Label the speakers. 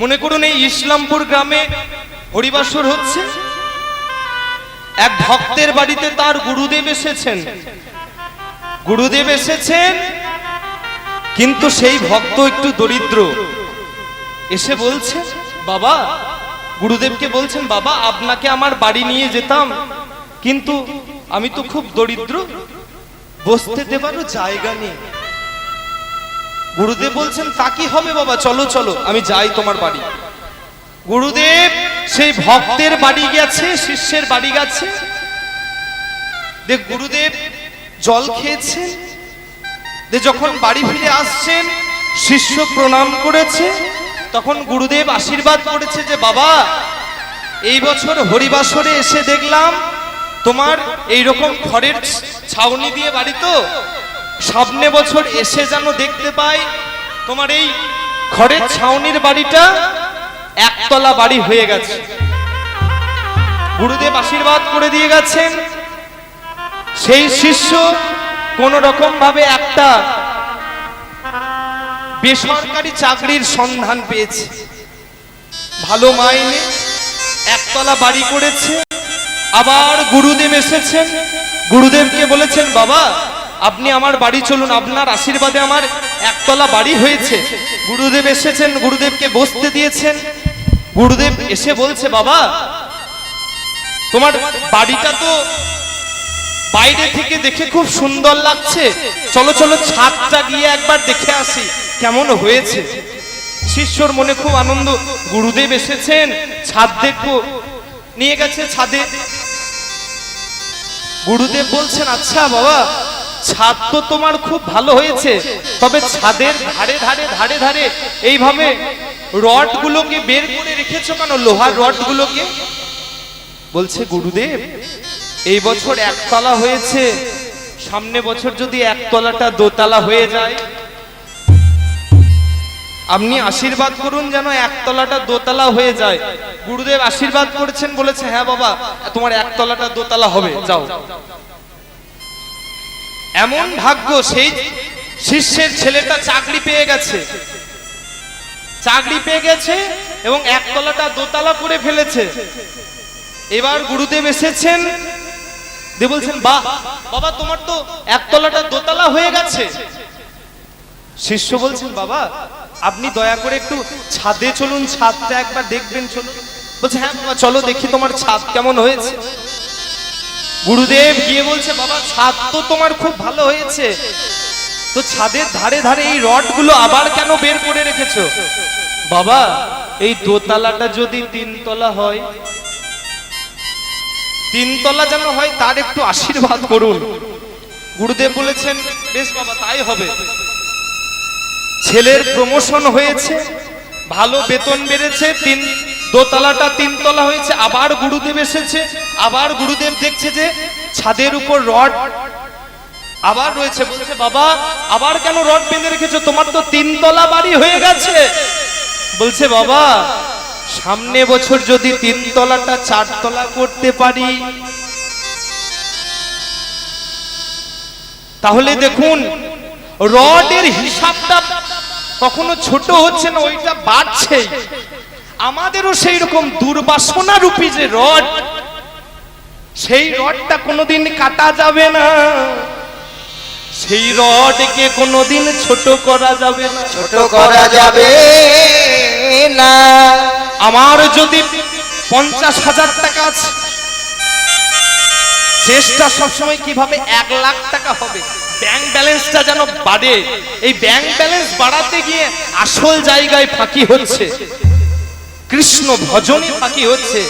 Speaker 1: মনে করুন এই ইসলামপুর গ্রামে হরিবাসর হচ্ছে? এক ভক্তের বাড়িতে তার গুরুদেব এসেছেন। গুরুদেব এসেছেন, কিন্তু সেই ভক্ত একটু দরিদ্র। এসে বলছে, বাবা, গুরুদেবকে বলছেন, বাবা, আপনাকে আমার বাড়ি নিয়ে যেতাম, কিন্তু আমি তো খুব দরিদ্র। বসতে দেবারও জায়গা নেই। গুরুদেব বলছেন, তা কি হবে বাবা? চলো চলো, আমি যাই তোমার বাড়ি। গুরুদেব সেই ভক্তের বাড়ি গেছে, শিষ্যের বাড়ি গেছে। দেখ, গুরুদেব জল খেয়েছেন যে যখন বাড়ি ফিরে আসছেন, শিষ্য প্রণাম করেছে। তখন গুরুদেব আশীর্বাদ করেছে যে, বাবা, এই বছর হরিবাসরে এসে দেখলাম, তোমার এই রকম খড়ের ছাউনি দিয়ে বাড়ি তো। সামনে বছর এসে যেন দেখতে পাই, তোমার এই খড়ের ছাউনির বাড়িটা একতলা বাড়ি হয়ে গেছে। গুরুদেব আশীর্বাদ করে দিয়ে গেছেন। সেই শিষ্য কোন রকম ভাবে একটা বেসরকারি চাকরির সন্ধান পেয়েছে। ভালো মাইনে, একতলা বাড়ি করেছে। আবার গুরুদেব এসেছেন। গুরুদেবকে বলেছেন, বাবা আপনি আমার বাড়ি চলুন, আপনার আশীর্বাদে আমার একতলা বাড়ি হয়েছে। গুরুদেব এসেছেন, গুরুদেবকে বসতে দিয়েছেন। গুরুদেব এসে বলছে, বাবা, তোমার বাড়িটা তো বাইরে থেকে দেখে খুব সুন্দর লাগছে। চলো চলো, ছাদটা গিয়ে একবার দেখে আসি, কেমন হয়েছে? শিষ্যর মনে খুব আনন্দ। গুরুদেব এসেছেন, ছাদ দেখব নিয়ে গেছে, ছাদে। গুরুদেব বলছেন আচ্ছা বাবা ছাদ তো তোমার খুব ভালো হয়েছে, তবে ছাদের ধারে ধারে ধারে ধারে এইভাবে রড গুলোকে বের করে রেখেছো কেন? লোহার রড গুলোকে বলছে, গুরুদেব, এই বছর একতলা হয়েছে। সামনে বছর যদি একতলাটা দোতলা হয়ে যায়, আপনি আশীর্বাদ করুন যেন একতলাটা দোতলা হয়ে যায়। গুরুদেব আশীর্বাদ করেছেন, বলেছে হ্যাঁ বাবা, তোমার একতলাটা দোতলা হবে, যাও। এমন ভাগ্য সেই শিষ্যের ছেলেটা চাকরি পেয়ে গেছে। চাকরি পেয়ে গেছে এবং একতলাটা দোতলা করে ফেলেছে। এবার গুরুদেব এসেছেন। দিয়ে বলছেন বাহ বাবা তোমার তো একতলাটা দোতলা হয়ে গেছে। শিষ্য বলছেন বাবা আপনি দয়া করে একটু ছাদে চলুন ছাদটা একবার দেখবেন চলুন। বলছে হ্যাঁ বাবা চলো দেখি তোমার ছাদ কেমন হয়েছে। গুরুদেব গিয়ে বলছে, বাবা, ছাদ তো তোমার খুব ভালো হয়েছে। তো ছাদের ধারে ধারে এই রডগুলো আবার কেন বের করে রেখেছো? বাবা, এই দোতলাটা যদি তিনতলা হয়, তিনতলা যেন হয়, তার একটু আশীর্বাদ করুন। গুরুদেব বলেছেন, বেশ বাবা, তাই হবে। ছেলের প্রমোশন হয়েছে, ভালো বেতন বেড়েছে, তিন দোতলাটা তিনতলা হয়েছে, আবার গুরুদেব এসেছে, আবার গুরুদেব দেখছে যে ছাদের উপর রড আবার রয়েছে, বলছে, বাবা, আবার কেন রড বেঁধে রেখেছো? তোমার তো তিনতলা বাড়ি হয়ে গেছে। বলছে, বাবা, সামনে বছর যদি তিনতলাটা চারতলা করতে পারি, তাহলে দেখুন, রডের হিসাবটা কখনো ছোট হচ্ছে না, ওইটা বাড়ছে। আমাদেরও সেই রকম দুর্বাসনা রূপী যে রড সেই রডটা কোনোদিন কাটা যাবে না। সেই রডকে কোনোদিন ছোট করা যাবে না।
Speaker 2: ছোট করা যাবে না।
Speaker 1: আমার যদি পঞ্চাশ হাজার টাকা আছে চেষ্টা সবসময় কীভাবে এক লাখ টাকা হবে? ব্যাংক ব্যালেন্সটা যেন বাড়ে। এই ব্যাংক ব্যালেন্স বাড়াতে গিয়ে আসল জায়গায় ফাঁকি হচ্ছে। কৃষ্ণ ভজনই বাকি হচ্ছে।